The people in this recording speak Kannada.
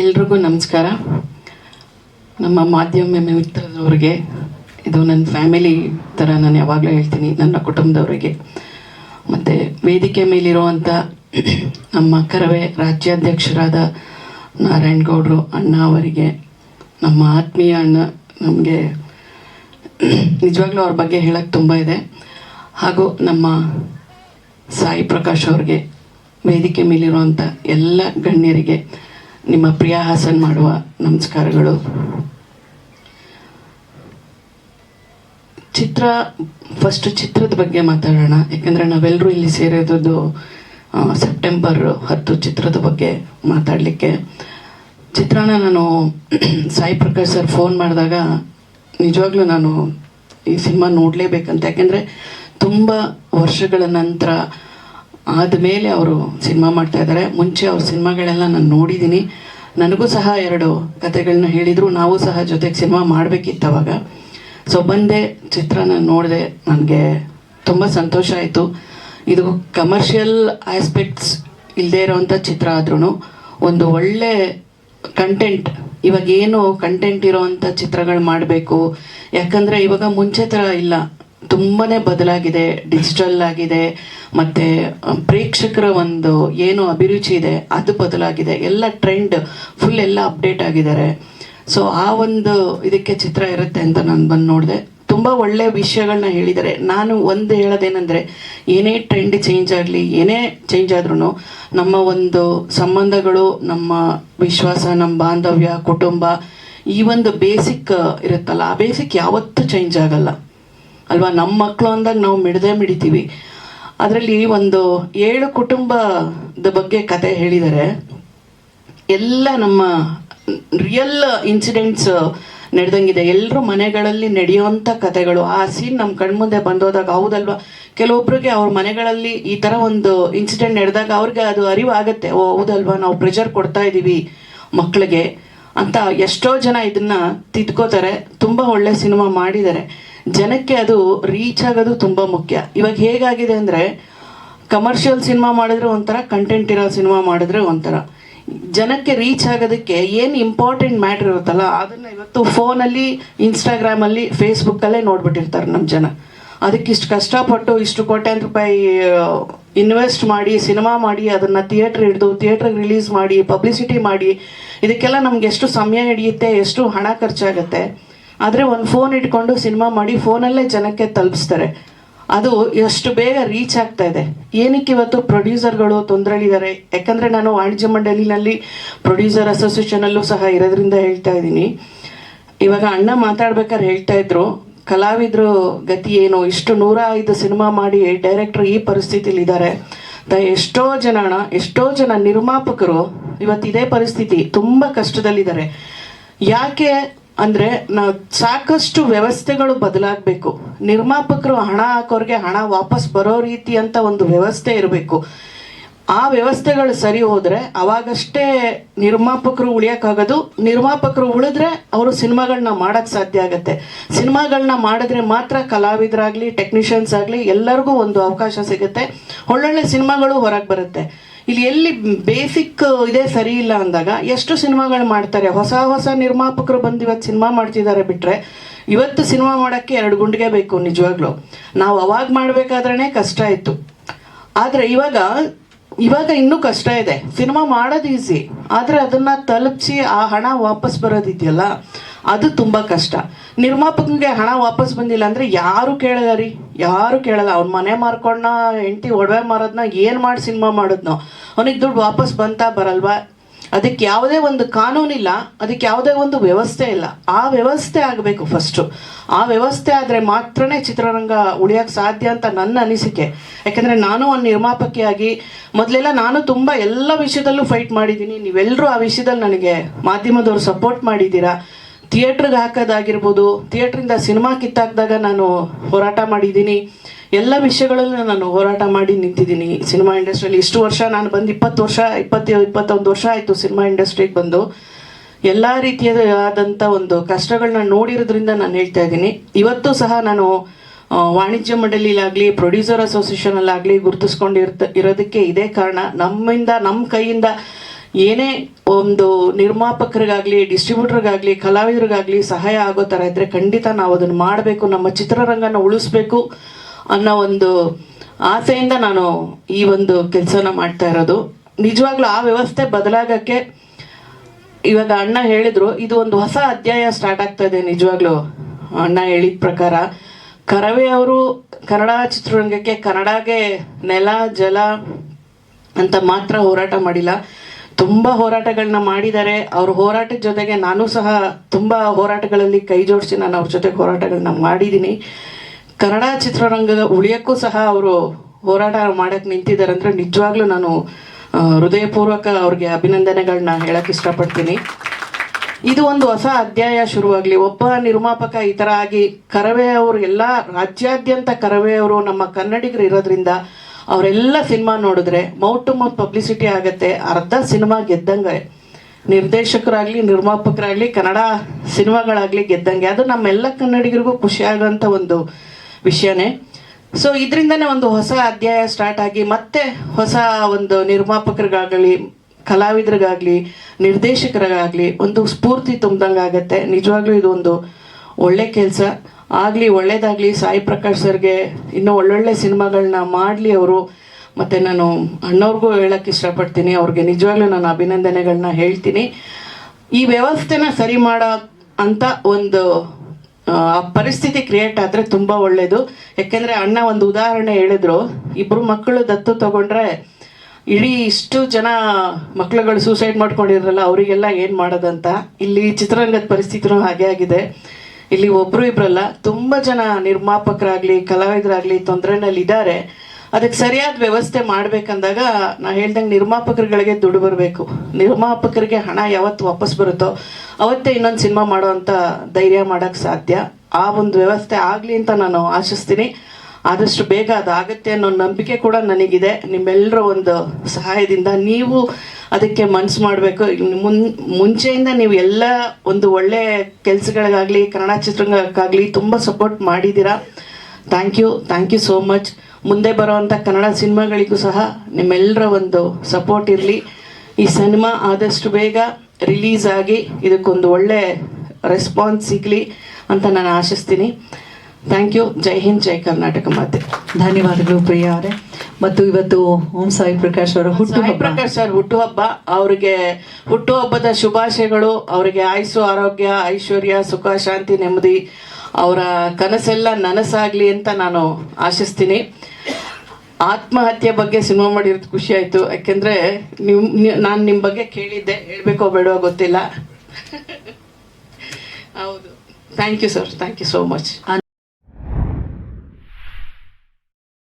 ಎಲ್ರಿಗೂ ನಮಸ್ಕಾರ. ನಮ್ಮ ಮಾಧ್ಯಮ ಮಿತ್ರದವ್ರಿಗೆ, ಇದು ನನ್ನ ಫ್ಯಾಮಿಲಿ ಥರ ನಾನು ಯಾವಾಗಲೂ ಹೇಳ್ತೀನಿ, ನನ್ನ ಕುಟುಂಬದವರಿಗೆ. ಮತ್ತು ವೇದಿಕೆ ಮೇಲಿರುವಂಥ ನಮ್ಮ ಕರವೇ ರಾಜ್ಯಾಧ್ಯಕ್ಷರಾದ ನಾರಾಯಣಗೌಡರು ಅಣ್ಣ ಅವರಿಗೆ, ನಮ್ಮ ಆತ್ಮೀಯ ಅಣ್ಣ ನಮಗೆ ನಿಜವಾಗ್ಲೂ ಅವ್ರ ಬಗ್ಗೆ ಹೇಳಕ್ಕೆ ತುಂಬ ಇದೆ. ಹಾಗೂ ನಮ್ಮ ಸಾಯಿ ಪ್ರಕಾಶ್ ಅವ್ರಿಗೆ ವೇದಿಕೆ ಮೇಲಿರುವಂಥ ಎಲ್ಲ ಗಣ್ಯರಿಗೆ ನಿಮ್ಮ ಪ್ರಿಯ ಹಾಸನ್ ಮಾಡುವ ನಮಸ್ಕಾರಗಳು. ಚಿತ್ರ ಫಸ್ಟ್ ಚಿತ್ರದ ಬಗ್ಗೆ ಮಾತಾಡೋಣ. ಯಾಕಂದರೆ ನಾವೆಲ್ಲರೂ ಇಲ್ಲಿ ಸೇರಿರೋದು ಸೆಪ್ಟೆಂಬರ್ ಹತ್ತು ಚಿತ್ರದ ಬಗ್ಗೆ ಮಾತಾಡಲಿಕ್ಕೆ. ಚಿತ್ರಾನ ನಾನು ಸಾಯಿ ಪ್ರಕಾಶ್ ಸರ್ ಫೋನ್ ಮಾಡಿದಾಗ ನಿಜವಾಗ್ಲೂ ನಾನು ಈ ಸಿನಿಮಾ ನೋಡಲೇಬೇಕಂತ. ಯಾಕೆಂದರೆ ತುಂಬ ವರ್ಷಗಳ ನಂತರ ಆದಮೇಲೆ ಅವರು ಸಿನಿಮಾ ಮಾಡ್ತಾ ಇದ್ದಾರೆ. ಮುಂಚೆ ಅವ್ರ ಸಿನಿಮಾಗಳೆಲ್ಲ ನಾನು ನೋಡಿದ್ದೀನಿ ನನಗೂ ಸಹ ಎರಡು ಕತೆಗಳನ್ನ ಹೇಳಿದರು. ನಾವು ಸಹ ಜೊತೆಗೆ ಸಿನಿಮಾ ಮಾಡಬೇಕಿತ್ತು ಅವಾಗ ಸೊ ಬಂದೆ, ಚಿತ್ರನ ನೋಡಿದೆ. ನನಗೆ ತುಂಬ ಸಂತೋಷ ಆಯಿತು. ಇದು ಕಮರ್ಷಿಯಲ್ ಆಸ್ಪೆಕ್ಟ್ಸ್ ಇಲ್ಲದೇ ಇರೋವಂಥ ಚಿತ್ರ ಆದ್ರೂ ಒಂದು ಒಳ್ಳೆ ಕಂಟೆಂಟ್ ಇವಾಗ ಏನು ಕಂಟೆಂಟ್ ಇರೋವಂಥ ಚಿತ್ರಗಳು ಮಾಡಬೇಕು. ಯಾಕಂದರೆ ಇವಾಗ ಮುಂಚೆ ಥರ ಇಲ್ಲ. ತುಂಬಾ ಬದಲಾಗಿದೆ ಡಿಜಿಟಲ್ ಆಗಿದೆ, ಮತ್ತು ಪ್ರೇಕ್ಷಕರ ಒಂದು ಏನು ಅಭಿರುಚಿ ಇದೆ, ಅದು ಬದಲಾಗಿದೆ, ಎಲ್ಲ ಟ್ರೆಂಡ್ ಫುಲ್ ಎಲ್ಲ ಅಪ್ಡೇಟ್ ಆಗಿದ್ದಾರೆ. ಸೊ ಆ ಒಂದು ಇದಕ್ಕೆ ಚಿತ್ರ ಇರುತ್ತೆ ಅಂತ ನಾನು ಬಂದು ನೋಡಿದೆ. ತುಂಬ ಒಳ್ಳೆಯ ವಿಷಯಗಳನ್ನ ಹೇಳಿದ್ದಾರೆ. ನಾನು ಒಂದು ಹೇಳೋದೇನೆಂದರೆ, ಏನೇ ಟ್ರೆಂಡ್ ಚೇಂಜ್ ಆಗಲಿ, ಏನೇ ಚೇಂಜ್ ಆದ್ರೂ ನಮ್ಮ ಒಂದು ಸಂಬಂಧಗಳು, ನಮ್ಮ ವಿಶ್ವಾಸ, ನಮ್ಮ ಬಾಂಧವ್ಯ, ಕುಟುಂಬ, ಈ ಒಂದು ಬೇಸಿಕ್ ಇರುತ್ತಲ್ಲ, ಆ ಬೇಸಿಕ್ ಯಾವತ್ತೂ ಚೇಂಜ್ ಆಗಲ್ಲ. ಅಲ್ವಾ? ನಮ್ಮ ಮಕ್ಕಳು ಅಂದಾಗ ನಾವು ಮಿಡದೆ ಮಿಡಿತೀವಿ. ಅದರಲ್ಲಿ ಒಂದು ಏಳು ಕುಟುಂಬದ ಬಗ್ಗೆ ಕತೆ ಹೇಳಿದ್ದಾರೆ ಎಲ್ಲ ನಮ್ಮ ರಿಯಲ್ ಇನ್ಸಿಡೆಂಟ್ಸ್ ನಡೆದಂಗಿದೆ. ಎಲ್ಲರೂ ಮನೆಗಳಲ್ಲಿ ನಡೆಯುವಂಥ ಕತೆಗಳು, ಆ ಸೀನ್ ನಮ್ಮ ಕಣ್ಮುಂದೆ ಬಂದೋದಾಗ ಹೌದಲ್ವಾ? ಕೆಲವೊಬ್ರಿಗೆ ಅವ್ರ ಮನೆಗಳಲ್ಲಿ ಈ ಥರ ಒಂದು ಇನ್ಸಿಡೆಂಟ್ ನಡೆದಾಗ ಅವ್ರಿಗೆ ಅದು ಅರಿವಾಗುತ್ತೆ. ಓ, ಹೌದಲ್ವಾ? ನಾವು ಪ್ರೆಷರ್ ಕೊಡ್ತಾ ಇದ್ದೀವಿ ಮಕ್ಕಳಿಗೆ ಅಂತ ಎಷ್ಟೋ ಜನ ಇದನ್ನ ತಿದ್ಕೋತಾರೆ. ತುಂಬ ಒಳ್ಳೆ ಸಿನಿಮಾ ಮಾಡಿದ್ದಾರೆ. ಜನಕ್ಕೆ ಅದು ರೀಚ್ ಆಗೋದು ತುಂಬ ಮುಖ್ಯ. ಇವಾಗ ಹೇಗಾಗಿದೆ ಅಂದರೆ ಕಮರ್ಷಿಯಲ್ ಸಿನಿಮಾ ಮಾಡಿದ್ರೆ ಒಂಥರ ಕಂಟೆಂಟ್ ಇರೋ ಸಿನಿಮಾ ಮಾಡಿದ್ರೆ ಒಂಥರ. ಜನಕ್ಕೆ ರೀಚ್ ಆಗೋದಕ್ಕೆ ಏನು ಇಂಪಾರ್ಟೆಂಟ್ ಮ್ಯಾಟ್ರ್ ಇರುತ್ತಲ್ಲ, ಅದನ್ನು ಇವತ್ತು ಫೋನಲ್ಲಿ ಇನ್ಸ್ಟಾಗ್ರಾಮಲ್ಲಿ ಫೇಸ್ಬುಕ್ಕಲ್ಲೇ ನೋಡ್ಬಿಟ್ಟಿರ್ತಾರೆ ನಮ್ಮ ಜನ. ಅದಕ್ಕೆ ಇಷ್ಟು ಕಷ್ಟಪಟ್ಟು ಇಷ್ಟು ಕೋಟ್ಯಾಂತರ ರೂಪಾಯಿ ಇನ್ವೆಸ್ಟ್ ಮಾಡಿ ಸಿನಿಮಾ ಮಾಡಿ, ಅದನ್ನು ಥಿಯೇಟ್ರ್ ಹಿಡಿದು ಥಿಯೇಟ್ರಿಗೆ ರಿಲೀಸ್ ಮಾಡಿ ಪಬ್ಲಿಸಿಟಿ ಮಾಡಿ, ಇದಕ್ಕೆಲ್ಲ ನಮ್ಗೆ ಎಷ್ಟು ಸಮಯ ಹಿಡಿಯುತ್ತೆ, ಎಷ್ಟು ಹಣ ಖರ್ಚಾಗುತ್ತೆ ಆದರೆ ಒಂದು ಫೋನ್ ಇಟ್ಕೊಂಡು ಸಿನಿಮಾ ಮಾಡಿ ಫೋನಲ್ಲೇ ಜನಕ್ಕೆ ತಲುಪಿಸ್ತಾರೆ. ಅದು ಎಷ್ಟು ಬೇಗ ರೀಚ್ ಆಗ್ತಾ ಇದೆ. ಏನಕ್ಕೆ ಇವತ್ತು ಪ್ರೊಡ್ಯೂಸರ್ಗಳು ತೊಂದರೆಗಳಿದ್ದಾರೆ ಯಾಕಂದರೆ ನಾನು ವಾಣಿಜ್ಯ ಮಂಡಳಿನಲ್ಲಿ ಪ್ರೊಡ್ಯೂಸರ್ ಅಸೋಸಿಯೇಷನಲ್ಲೂ ಸಹ ಇರೋದ್ರಿಂದ ಹೇಳ್ತಾ ಇದ್ದೀನಿ. ಇವಾಗ ಅಣ್ಣ ಮಾತಾಡ್ಬೇಕಾದ್ರೆ ಹೇಳ್ತಾ ಇದ್ರು, ಕಲಾವಿದ್ರು ಗತಿ ಏನು? ಇಷ್ಟು ನೂರ ಐದು ಸಿನಿಮಾ ಮಾಡಿ ಡೈರೆಕ್ಟರ್ ಈ ಪರಿಸ್ಥಿತಿಲಿ ಇದ್ದಾರೆ ಎಷ್ಟೋ ಜನ ಎಷ್ಟೋ ಜನ ನಿರ್ಮಾಪಕರು ಇವತ್ತು ಇದೇ ಪರಿಸ್ಥಿತಿ, ತುಂಬ ಕಷ್ಟದಲ್ಲಿದ್ದಾರೆ. ಯಾಕೆ ಅಂದರೆ ನಾವು ಸಾಕಷ್ಟು ವ್ಯವಸ್ಥೆಗಳು ಬದಲಾಗಬೇಕು. ನಿರ್ಮಾಪಕರು ಹಣ ಹಾಕೋರಿಗೆ ಹಣ ವಾಪಸ್ ಬರೋ ರೀತಿ ಅಂತ ಒಂದು ವ್ಯವಸ್ಥೆ ಇರಬೇಕು. ಆ ವ್ಯವಸ್ಥೆಗಳು ಸರಿ ಹೋದರೆ ಅವಾಗಷ್ಟೇ ನಿರ್ಮಾಪಕರು ಉಳಿಯೋಕ್ಕಾಗೋದು. ನಿರ್ಮಾಪಕರು ಉಳಿದ್ರೆ ಅವರು ಸಿನಿಮಾಗಳನ್ನ ಮಾಡೋಕ್ಕೆ ಸಾಧ್ಯ ಆಗುತ್ತೆ. ಸಿನಿಮಾಗಳನ್ನ ಮಾಡಿದ್ರೆ ಮಾತ್ರ ಕಲಾವಿದರಾಗಲಿ, ಟೆಕ್ನಿಷಿಯನ್ಸ್ ಆಗಲಿ ಎಲ್ಲರಿಗೂ ಒಂದು ಅವಕಾಶ ಸಿಗುತ್ತೆ. ಒಳ್ಳೊಳ್ಳೆ ಸಿನಿಮಾಗಳು ಹೊರಗೆ ಬರುತ್ತೆ. ಇಲ್ಲಿ ಎಲ್ಲಿ ಬೇಸಿಕ್ ಇದೇ, ಸರಿ ಇಲ್ಲ ಅಂದಾಗ ಎಷ್ಟು ಸಿನಿಮಾಗಳು ಮಾಡ್ತಾರೆ. ಹೊಸ ಹೊಸ ನಿರ್ಮಾಪಕರು ಬಂದು ಇವತ್ತು ಸಿನಿಮಾ ಮಾಡ್ತಿದ್ದಾರೆ ಬಿಟ್ರೆ ಇವತ್ತು ಸಿನಿಮಾ ಮಾಡೋಕ್ಕೆ ಎರಡು ಗುಂಡಿಗೆ ಬೇಕು ನಿಜವಾಗ್ಲೂ. ನಾವು ಅವಾಗ ಮಾಡಬೇಕಾದ್ರೇ ಕಷ್ಟ ಇತ್ತು ಆದರೆ ಇವಾಗ ಇವಾಗ ಇನ್ನೂ ಕಷ್ಟ ಇದೆ. ಸಿನಿಮಾ ಮಾಡೋದು ಈಸಿ ಆದರೆ ಅದನ್ನು ತಲುಪಿಸಿ ಆ ಹಣ ವಾಪಸ್ ಬರೋದಿದೆಯಲ್ಲ? ಅದು ತುಂಬ ಕಷ್ಟ. ನಿರ್ಮಾಪಕನಿಗೆ ಹಣ ವಾಪಸ್ ಬಂದಿಲ್ಲ ಅಂದರೆ ಯಾರು ಕೇಳಲ್ಲ ರೀ? ಯಾರು ಕೇಳಲ್ಲ. ಅವ್ನ ಮನೆ ಮಾರ್ಕೊಂಡ ಹೆಂಡತಿ ಒಡವೆ ಮಾರೋದನ್ನ ಏನು ಮಾಡಿ ಸಿನಿಮಾ ಮಾಡಿದ್ನೋ? ಅವನಿಗೆ ದುಡ್ಡು ವಾಪಸ್ ಬಂತಾ ಬರಲ್ವಾ? ಅದಕ್ಕೆ ಯಾವುದೇ ಒಂದು ಕಾನೂನಿಲ್ಲ ಅದಕ್ಕೆ ಯಾವುದೇ ಒಂದು ವ್ಯವಸ್ಥೆ ಇಲ್ಲ. ಆ ವ್ಯವಸ್ಥೆ ಆಗಬೇಕು ಫಸ್ಟು ಆ ವ್ಯವಸ್ಥೆ ಆದರೆ ಮಾತ್ರನೇ ಚಿತ್ರರಂಗ ಉಳಿಯೋಕ್ಕೆ ಸಾಧ್ಯ ಅಂತ ನನ್ನ ಅನಿಸಿಕೆ. ಯಾಕೆಂದರೆ ನಾನು ಒಂದು ನಿರ್ಮಾಪಕಿಯಾಗಿ ಮೊದಲೆಲ್ಲ ನಾನು ತುಂಬ ಎಲ್ಲ ವಿಷಯದಲ್ಲೂ ಫೈಟ್ ಮಾಡಿದ್ದೀನಿ. ನೀವೆಲ್ಲರೂ ಆ ವಿಷಯದಲ್ಲಿ ನನಗೆ ಮಾಧ್ಯಮದವರು ಸಪೋರ್ಟ್ ಮಾಡಿದ್ದೀರಾ? ಥಿಯೇಟ್ರಿಗೆ ಹಾಕೋದಾಗಿರ್ಬೋದು ಥಿಯೇಟ್ರಿಂದ ಸಿನಿಮಾ ಕಿತ್ತಾಕಿದಾಗ ನಾನು ಹೋರಾಟ ಮಾಡಿದ್ದೀನಿ. ಎಲ್ಲ ವಿಷಯಗಳಲ್ಲೂ ನಾನು ಹೋರಾಟ ಮಾಡಿ ನಿಂತಿದ್ದೀನಿ ಸಿನಿಮಾ ಇಂಡಸ್ಟ್ರಿಯಲ್ಲಿ. ಇಷ್ಟು ವರ್ಷ ನಾನು ಬಂದು ಇಪ್ಪತ್ತು ವರ್ಷ, ಇಪ್ಪತ್ತು, ಇಪ್ಪತ್ತೊಂದು ವರ್ಷ ಆಯಿತು ಸಿನಿಮಾ ಇಂಡಸ್ಟ್ರಿಗೆ ಬಂದು. ಎಲ್ಲ ರೀತಿಯಾದಂಥ ಒಂದು ಕಷ್ಟಗಳನ್ನ ನೋಡಿರೋದ್ರಿಂದ ನಾನು ಹೇಳ್ತಾ ಇದ್ದೀನಿ. ಇವತ್ತು ಸಹ ನಾನು ವಾಣಿಜ್ಯ ಮಂಡಳಿಲಾಗಲಿ ಪ್ರೊಡ್ಯೂಸರ್ ಅಸೋಸಿಯೇಷನಲ್ಲಾಗಲಿ ಗುರುತಿಸ್ಕೊಂಡಿರ್ತ, ಇರೋದಕ್ಕೆ ಇದೇ ಕಾರಣ. ನಮ್ಮಿಂದ ನಮ್ಮ ಕೈಯಿಂದ ಏನೇ ಒಂದು ನಿರ್ಮಾಪಕರಿಗಾಗ್ಲಿ ಡಿಸ್ಟ್ರಿಬ್ಯೂಟರ್ಗಾಗ್ಲಿ ಕಲಾವಿದರಿಗಾಗ್ಲಿ ಸಹಾಯ ಆಗೋ ಥರ ಇದ್ರೆ ಖಂಡಿತ ನಾವು ಅದನ್ನು ಮಾಡಬೇಕು, ನಮ್ಮ ಚಿತ್ರರಂಗನ ಉಳಿಸ್ಬೇಕು ಅನ್ನೋ ಒಂದು ಆಸೆಯಿಂದ ನಾನು ಈ ಒಂದು ಕೆಲಸನ ಮಾಡ್ತಾ ಇರೋದು. ನಿಜವಾಗ್ಲೂ ಆ ವ್ಯವಸ್ಥೆ ಬದಲಾಗಕ್ಕೆ ಇವಾಗ ಅಣ್ಣ ಹೇಳಿದ್ರು, ಇದು ಒಂದು ಹೊಸ ಅಧ್ಯಾಯ ಸ್ಟಾರ್ಟ್ ಆಗ್ತಾ ಇದೆ ನಿಜವಾಗ್ಲೂ. ಅಣ್ಣ ಹೇಳಿದ ಪ್ರಕಾರ, ಕರವೇ ಅವರು ಕನ್ನಡ ಚಿತ್ರರಂಗಕ್ಕೆ ಕನ್ನಡಗೆ ನೆಲ, ಜಲ ಅಂತ ಮಾತ್ರ ಹೋರಾಟ ಮಾಡಿಲ್ಲ. ತುಂಬ ಹೋರಾಟಗಳನ್ನ ಮಾಡಿದ್ದಾರೆ. ಅವ್ರ ಹೋರಾಟದ ಜೊತೆಗೆ ನಾನು ಸಹ ತುಂಬ ಹೋರಾಟಗಳಲ್ಲಿ ಕೈ ಜೋಡಿಸಿ ನಾನು ಅವ್ರ ಜೊತೆ ಹೋರಾಟಗಳನ್ನ ಮಾಡಿದ್ದೀನಿ ಕನ್ನಡ ಚಿತ್ರರಂಗದ ಉಳಿಯೋಕ್ಕೂ ಸಹ ಅವರು ಹೋರಾಟ ಮಾಡಕ್ಕೆ ನಿಂತಿದ್ದಾರೆ ಅಂದರೆ ನಿಜವಾಗ್ಲೂ ನಾನು ಹೃದಯಪೂರ್ವಕ ಅವ್ರಿಗೆ ಅಭಿನಂದನೆಗಳನ್ನ ಹೇಳಕ್ಕೆ ಇಷ್ಟಪಡ್ತೀನಿ. ಇದು ಒಂದು ಹೊಸ ಅಧ್ಯಾಯ ಶುರುವಾಗಲಿ. ಒಬ್ಬ ನಿರ್ಮಾಪಕ ಈ ಥರ ಆಗಿ ಕರವೇ ಅವರು ಎಲ್ಲ ರಾಜ್ಯಾದ್ಯಂತ ಕರವೇ ಅವರು ನಮ್ಮ ಕನ್ನಡಿಗರು ಇರೋದ್ರಿಂದ ಅವರೆಲ್ಲ ಸಿನಿಮಾ ನೋಡಿದ್ರೆ ಮೌಟ್ ಟು ಮೌತ್ ಪಬ್ಲಿಸಿಟಿ ಆಗುತ್ತೆ. ಅರ್ಧ ಸಿನಿಮಾ ಗೆದ್ದಂಗೆ. ನಿರ್ದೇಶಕರಾಗಲಿ, ನಿರ್ಮಾಪಕರಾಗಲಿ, ಕನ್ನಡ ಸಿನಿಮಾಗಳಾಗಲಿ ಗೆದ್ದಂಗೆ. ಅದು ನಮ್ಮೆಲ್ಲ ಕನ್ನಡಿಗರಿಗೂ ಖುಷಿ ಆಗೋಂಥ ಒಂದು ವಿಷಯನೇ. ಸೊ ಇದರಿಂದನೇ ಒಂದು ಹೊಸ ಅಧ್ಯಾಯ ಸ್ಟಾರ್ಟ್ ಆಗಿ ಮತ್ತೆ ಹೊಸ ಒಂದು ನಿರ್ಮಾಪಕರಿಗಾಗಲಿ, ಕಲಾವಿದರಿಗಾಗಲಿ, ನಿರ್ದೇಶಕರಿಗಾಗಲಿ ಒಂದು ಸ್ಫೂರ್ತಿ ತುಂಬ್ದಂಗೆ ಆಗುತ್ತೆ ನಿಜವಾಗ್ಲೂ ಒಂದು ಒಳ್ಳೆ ಕೆಲಸ. ಆಗಲಿ ಒಳ್ಳೇದಾಗಲಿ ಸಾಯಿ ಪ್ರಕಾಶ್ ಸರ್ಗೆ ಇನ್ನೂ ಒಳ್ಳೊಳ್ಳೆ ಸಿನಿಮಾಗಳನ್ನ ಮಾಡಲಿ ಅವರು. ಮತ್ತು ನಾನು ಅಣ್ಣವ್ರಿಗೂ ಹೇಳೋಕ್ಕೆ ಇಷ್ಟಪಡ್ತೀನಿ, ಅವ್ರಿಗೆ ನಿಜವಾಗ್ಲೂ ನಾನು ಅಭಿನಂದನೆಗಳನ್ನ ಹೇಳ್ತೀನಿ. ಈ ವ್ಯವಸ್ಥೆನ ಸರಿ ಮಾಡೋ ಅಂತ ಒಂದು ಪರಿಸ್ಥಿತಿ ಕ್ರಿಯೇಟ್ ಆದರೆ ತುಂಬ ಒಳ್ಳೆಯದು ಯಾಕೆಂದರೆ ಅಣ್ಣ ಒಂದು ಉದಾಹರಣೆ ಹೇಳಿದ್ರು ಇಬ್ಬರು ಮಕ್ಕಳು ದತ್ತು ತಗೊಂಡ್ರೆ ಇಡೀ ಇಷ್ಟು ಜನ ಮಕ್ಕಳುಗಳು ಸೂಸೈಡ್ ಮಾಡ್ಕೊಂಡಿರಲ್ಲ ಅವರಿಗೆಲ್ಲ ಏನು ಮಾಡೋದಂತ? ಇಲ್ಲಿ ಚಿತ್ರರಂಗದ ಪರಿಸ್ಥಿತಿನೂ ಹಾಗೆ ಆಗಿದೆ. ಇಲ್ಲಿ ಒಬ್ರು ಇಬ್ರಲ್ಲ, ತುಂಬ ಜನ ನಿರ್ಮಾಪಕರಾಗಲಿ, ಕಲಾವಿದರಾಗಲಿ ತೊಂದರೆನಲ್ಲಿ ಇದ್ದಾರೆ ಅದಕ್ಕೆ ಸರಿಯಾದ ವ್ಯವಸ್ಥೆ ಮಾಡ್ಬೇಕಂದಾಗ ನಾ ಹೇಳ್ದಂಗೆ ನಿರ್ಮಾಪಕರುಗಳಿಗೆ ದುಡ್ಡು ಬರಬೇಕು. ನಿರ್ಮಾಪಕರಿಗೆ ಹಣ ಯಾವತ್ತು ವಾಪಸ್ ಬರುತ್ತೋ, ಅವತ್ತೇ ಇನ್ನೊಂದು ಸಿನಿಮಾ ಮಾಡೋವಂಥ ಧೈರ್ಯ ಮಾಡೋಕ್ಕೆ ಸಾಧ್ಯ. ಆ ಒಂದು ವ್ಯವಸ್ಥೆ ಆಗಲಿ ಅಂತ ನಾನು ಆಶಿಸ್ತೀನಿ. ಆದಷ್ಟು ಬೇಗ ಅದಾಗತ್ತೆ ಅನ್ನೋ ನಂಬಿಕೆ ಕೂಡ ನನಗಿದೆ. ನಿಮ್ಮೆಲ್ಲರ ಒಂದು ಸಹಾಯದಿಂದ ನೀವು ಅದಕ್ಕೆ ಮನ್ಸು ಮಾಡಬೇಕು. ಮುನ್, ಮುಂಚೆಯಿಂದ ನೀವು ಎಲ್ಲ ಒಂದು ಒಳ್ಳೆ ಕೆಲಸಗಳಿಗಾಗಲಿ, ಕನ್ನಡ ಚಿತ್ರರಂಗಕ್ಕಾಗಲಿ ತುಂಬ ಸಪೋರ್ಟ್ ಮಾಡಿದ್ದೀರಾ? Thank you thank you so much ಮುಂದೆ ಬರೋವಂಥ ಕನ್ನಡ ಸಿನಿಮಾಗಳಿಗೂ ಸಹ ನಿಮ್ಮೆಲ್ಲರ ಒಂದು ಸಪೋರ್ಟ್ ಇರಲಿ. ಈ ಸಿನಿಮಾ ಆದಷ್ಟು ಬೇಗ ರಿಲೀಸ್ ಆಗಿ ಇದಕ್ಕೊಂದು ಒಳ್ಳೆ ರೆಸ್ಪಾನ್ಸ್ ಸಿಗಲಿ ಅಂತ ನಾನು ಆಶಿಸ್ತೀನಿ. ಥ್ಯಾಂಕ್ ಯು ಜೈ ಹಿಂದ್, ಜೈ ಕರ್ನಾಟಕ ಮಾತೆ. ಧನ್ಯವಾದಗಳು ಪ್ರಿಯ ಅವರೇ. ಮತ್ತು ಇವತ್ತು ಓಂ ಸಾಯಿ ಪ್ರಕಾಶ್ ಅವರ ಸಾಯಿ ಹುಟ್ಟುಹಬ್ಬ ಪ್ರಕಾಶ್ ಸರ್ ಹುಟ್ಟುಹಬ್ಬ ಅವರಿಗೆ ಹುಟ್ಟುಹಬ್ಬದ ಶುಭಾಶಯಗಳು. ಅವರಿಗೆ ಆಯುಸು ಆರೋಗ್ಯ ಐಶ್ವರ್ಯ ಸುಖ ಶಾಂತಿ ನೆಮ್ಮದಿ ಅವರ ಕನಸೆಲ್ಲ ನನಸಾಗ್ಲಿ ಅಂತ ನಾನು ಆಶಿಸ್ತೀನಿ. ಆತ್ಮಹತ್ಯೆ ಬಗ್ಗೆ ಸಿನಿಮಾ ಮಾಡಿರೋದು ಖುಷಿ ಆಯಿತು. ಯಾಕೆಂದರೆ ನಿಮ್ ನಾನು ನಿಮ್ಮ ಬಗ್ಗೆ ಕೇಳಿದ್ದೆ. ಹೇಳಬೇಕೋ ಬೇಡೋ ಗೊತ್ತಿಲ್ಲ. ಹೌದು. Thank you sir thank you so much